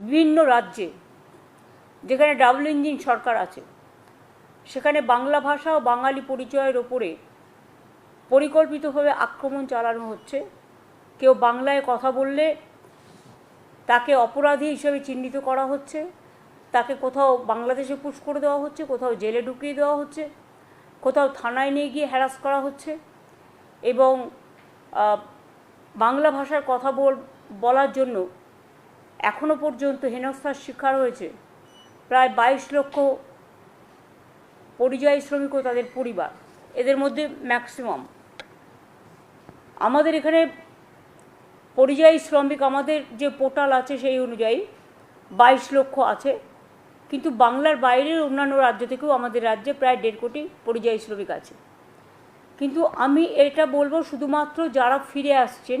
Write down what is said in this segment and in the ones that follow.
বিভিন্ন রাজ্যে, যেখানে ডাবল ইঞ্জিন সরকার আছে, সেখানে বাংলা ভাষা ও বাঙালি পরিচয়ের ওপরে পরিকল্পিতভাবে আক্রমণ চালানো হচ্ছে। কেউ বাংলায় কথা বললে তাকে অপরাধী হিসেবে চিহ্নিত করা হচ্ছে, তাকে কোথাও বাংলাদেশে পুশ করে দেওয়া হচ্ছে, কোথাও জেলে ঢুকিয়ে দেওয়া হচ্ছে, কোথাও থানায় নিয়ে গিয়ে হ্যারাস করা হচ্ছে এবং বাংলা ভাষার কথা বল, বলার জন্য এখনও পর্যন্ত হেনস্থার শিকার হয়েছে। প্রায় বাইশ লক্ষ পরিযায়ী শ্রমিক ও তাদের পরিবার। এদের মধ্যে ম্যাক্সিমাম আমাদের এখানে পরিযায়ী শ্রমিক, আমাদের যে পোর্টাল আছে সেই অনুযায়ী বাইশ লক্ষ আছে। কিন্তু বাংলার বাইরের অন্যান্য রাজ্য থেকেও আমাদের রাজ্যে প্রায় দেড় কোটি পরিযায়ী শ্রমিক আছে। কিন্তু আমি এটা বলব শুধুমাত্র যারা ফিরে আসছেন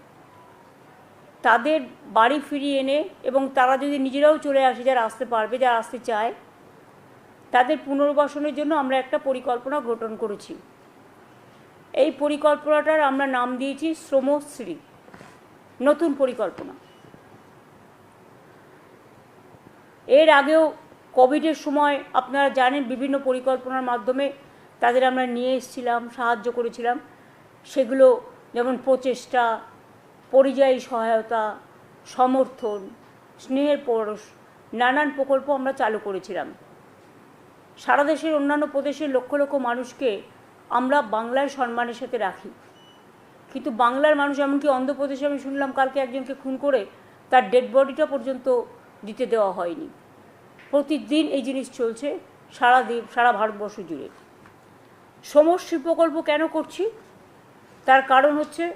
তাদের বাড়ি ফিরিয়ে এনে এবং তারা যদি নিজেরাও চলে আসে, যারা আসতে পারবে, যারা আসতে চায়, তাদের পুনর্বাসনের জন্য আমরা একটা পরিকল্পনা গঠন করেছি। এই পরিকল্পনাটার আমরা নাম দিয়েছি শ্রমশ্রী নতুন পরিকল্পনা। এর আগেও কোভিডের সময় আপনারা জানেন বিভিন্ন পরিকল্পনার মাধ্যমে তাদের আমরা নিয়ে এসেছিলাম, সাহায্য করেছিলাম। সেগুলো যেমন প্রচেষ্টা পরিযায়ী সহায়তা, সমর্থন, স্নেহের পরশ, নানান প্রকল্প আমরা চালু করেছিলাম। সারা দেশের অন্যান্য প্রদেশের লক্ষ লক্ষ মানুষকে আমরা বাংলার সম্মানের সাথে রাখি। কিন্তু বাংলার মানুষ এমনকি অন্ধ্রপ্রদেশে আমি শুনলাম কালকে একজনকে খুন করে তার ডেড বডিটা পর্যন্ত দিতে দেওয়া হয়নি। প্রতিদিন এই জিনিস চলছে সারা দ্বীপ সারা ভারতবর্ষ জুড়ে। সমষ্টি প্রকল্প কেন করছি? তার কারণ হচ্ছে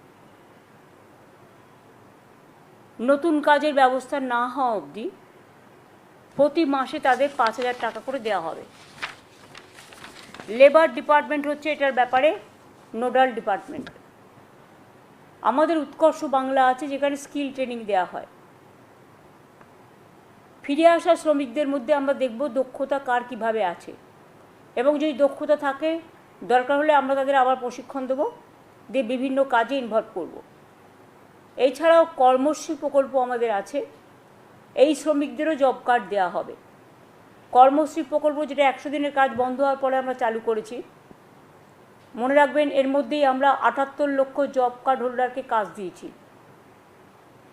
নতুন কাজের ব্যবস্থা না হওয়া অবধি প্রতি মাসে তাদের পাঁচ হাজার টাকা করে দেওয়া হবে। লেবার ডিপার্টমেন্ট হচ্ছে এটার ব্যাপারে নোডাল ডিপার্টমেন্ট। আমাদের উৎকর্ষ বাংলা আছে যেখানে স্কিল ট্রেনিং দেওয়া হয়। ফিরে আসা শ্রমিকদের মধ্যে আমরা দেখব দক্ষতা কার কীভাবে আছে। এবং যদি দক্ষতা থাকে, দরকার হলে আমরা তাদের আবার প্রশিক্ষণ দেবো, দিয়ে বিভিন্ন কাজে ইনভলভ করব। এছাড়াও কর্মশ্রী প্রকল্প আমাদের আছে। এই শ্রমিকদেরও জব কার্ড দেওয়া হবে। কর্মশ্রী প্রকল্প যেটা একশো দিনের কাজ বন্ধ হওয়ার পরে আমরা চালু করেছি। মনে রাখবেন, এর মধ্যেই আমরা আটাত্তর লক্ষ জব কার্ড হোল্ডারকে কাজ দিয়েছি।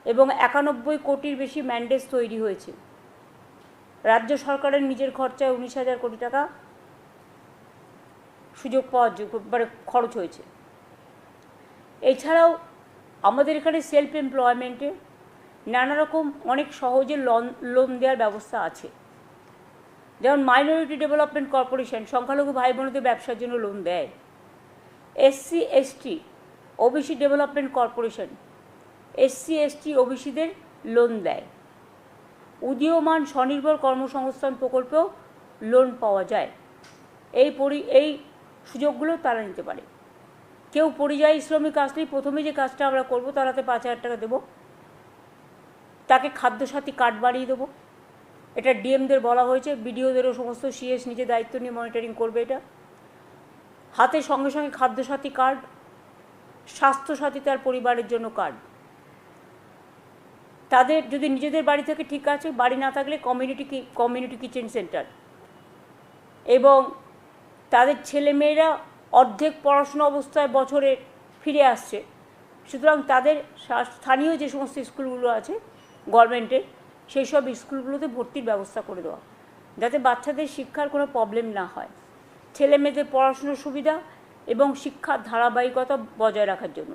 এবং একানব্বই কোটির বেশি ম্যান্ডেজ তৈরি হয়েছে। রাজ্য সরকারের নিজের খরচায় উনিশ হাজার কোটি টাকা সুযোগ পাওয়ার মানে খরচ হয়েছে। এছাড়াও আমাদের এখানে সেলফ এমপ্লয়মেন্টে নানা রকম অনেক সহজে লোন লোন দেওয়ার ব্যবস্থা আছে। যেমন মাইনরিটি ডেভেলপমেন্ট কর্পোরেশন সংখ্যালঘু ভাই বোনদের ব্যবসার জন্য লোন দেয়। SC ST OBC development corporation SC ST ওবিসিদের loan দেয়। উদীয়মান স্বনির্ভর কর্মসংস্থান প্রকল্পেও লোন পাওয়া যায়। এই পরি, এই সুযোগগুলো তারা নিতে পারে। কেউ পরিযায়ী শ্রমিক আসলেই প্রথমে যে কাজটা আমরা করব তার হাতে পাঁচ হাজার টাকা দেবো। তাকে খাদ্যসাথী কার্ড বাড়িয়ে দেবো। এটা ডিএমদের বলা হয়েছে, বিডিওদেরও সমস্ত সিএস নিজে দায়িত্ব নিয়ে মনিটরিং করবে এটা। হাতে সঙ্গে সঙ্গে খাদ্যসাথী কার্ড, স্বাস্থ্যসাথী তার পরিবারের জন্য কার্ড। তাদের যদি নিজেদের বাড়ি থেকে ঠিক আছে, বাড়ি না থাকলে কমিউনিটি কমিউনিটি কিচেন সেন্টার এবং তাদের ছেলেমেয়েরা অর্ধেক পড়াশোনা অবস্থায় বছরে ফিরে আসছে। সুতরাং তাদের স্থানীয় যে সমস্ত স্কুলগুলো আছে গভর্নমেন্টের সেই সব স্কুলগুলোতে ভর্তির ব্যবস্থা করে দেওয়া। যাতে বাচ্চাদের শিক্ষার কোনো প্রবলেম না হয়। ছেলে মেয়েদের পড়াশুনোর সুবিধা এবং শিক্ষার ধারাবাহিকতা বজায় রাখার জন্য।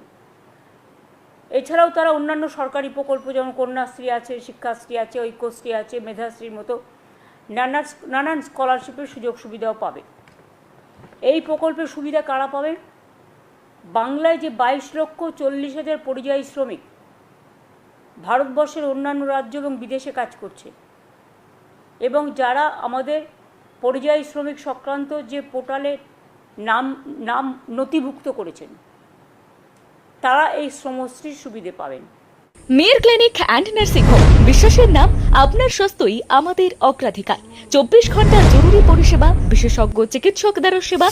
এছাড়াও তারা অন্যান্য সরকারি প্রকল্প, যেমন কন্যাশ্রী আছে, শিক্ষাশ্রী আছে, ঐক্যশ্রী আছে, মেধাশ্রীর মতো নানা নানান স্কলারশিপের সুযোগ সুবিধাও পাবে। এই প্রকল্পের সুবিধা কারা পাবেন? বাংলায় যে বাইশ লক্ষ চল্লিশ হাজার পরিযায়ী শ্রমিক ভারতবর্ষের অন্যান্য রাজ্য এবং বিদেশে কাজ করছে এবং যারা আমাদের পরিযায়ী শ্রমিক সংক্রান্ত যে পোর্টালে নাম নাম নথিভুক্ত করেছেন, তারা এই শ্রমশ্রীর সুবিধে পাবেন। মেয়ের ক্লিনিক অ্যান্ড নার্সিং হোম বিশ্বাসের নাম আপনার স্বাস্থ্যই আমাদের অগ্রাধিকার। চব্বিশ ঘণ্টা জরুরি পরিষেবা, বিশেষজ্ঞ চিকিৎসক দ্বারা সেবা,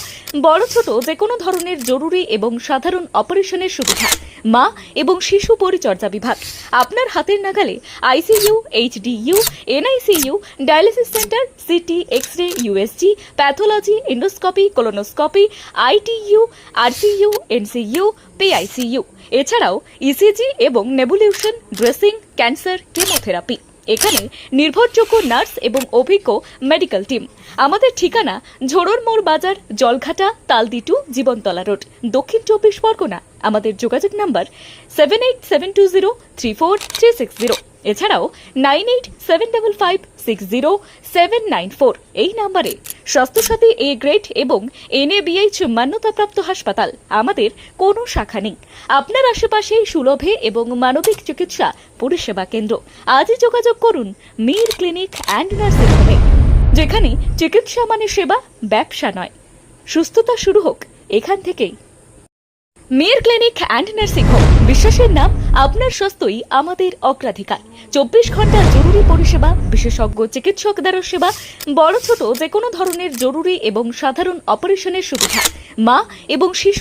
বড় ছোট যে কোনো ধরনের জরুরি এবং সাধারণ অপারেশনের সুবিধা, মা এবং শিশু পরিচর্যা বিভাগ। আপনার হাতের নাগালে ICU, HDU, NICU, dialysis centre, CT X ray USG, pathology, endoscopy, colonoscopy, ITU, RCU, NCU, PICU. এছাড়াও ইসিজি এবং নেবুলিউশন ড্রেসিং, ক্যান্সার, কেমোথেরাপি। এখানে নির্ভরযোগ্য নার্স এবং অভিজ্ঞ মেডিকেল টিম। আমাদের ঠিকানা ঝোড়র মোড় বাজার, জলঘাটা, তালদিটু, জীবনতলা রোড। দক্ষিণ চব্বিশ পরগনা। আমাদের যোগাযোগ number seven eight seven two zero three four three six zero এছাড়াও nine eight seven double five six zero seven nine four এই নাম্বারে স্বাস্থ্যসাথী এ গ্রেড এবং এনএবিএইচ মান্যতাপ্রাপ্ত হাসপাতাল আমাদের কোনো শাখা নেই। আপনার আশেপাশে সুলভে এবং মানবিক চিকিৎসা পরিষেবা কেন্দ্র। আজই যোগাযোগ করুন মীর ক্লিনিক অ্যান্ড নার্সিং হোমে, যেখানে চিকিৎসা মানে সেবা, ব্যবসা নয়। সুস্থতা শুরু হোক এখান থেকেই। মেয়ের ক্লিনিক অ্যান্ড নার্সিং হোম। বিশ্বাসের নাম আপনার স্বাস্থ্যই আমাদের অগ্রাধিকার। চব্বিশ ঘণ্টার জরুরি পরিষেবা, বিশেষজ্ঞ চিকিৎসক দ্বারা সেবা, বড় ছোট যে কোনো ধরনের জরুরি এবং সাধারণ অপারেশনের সুবিধা। মা এবং শিশু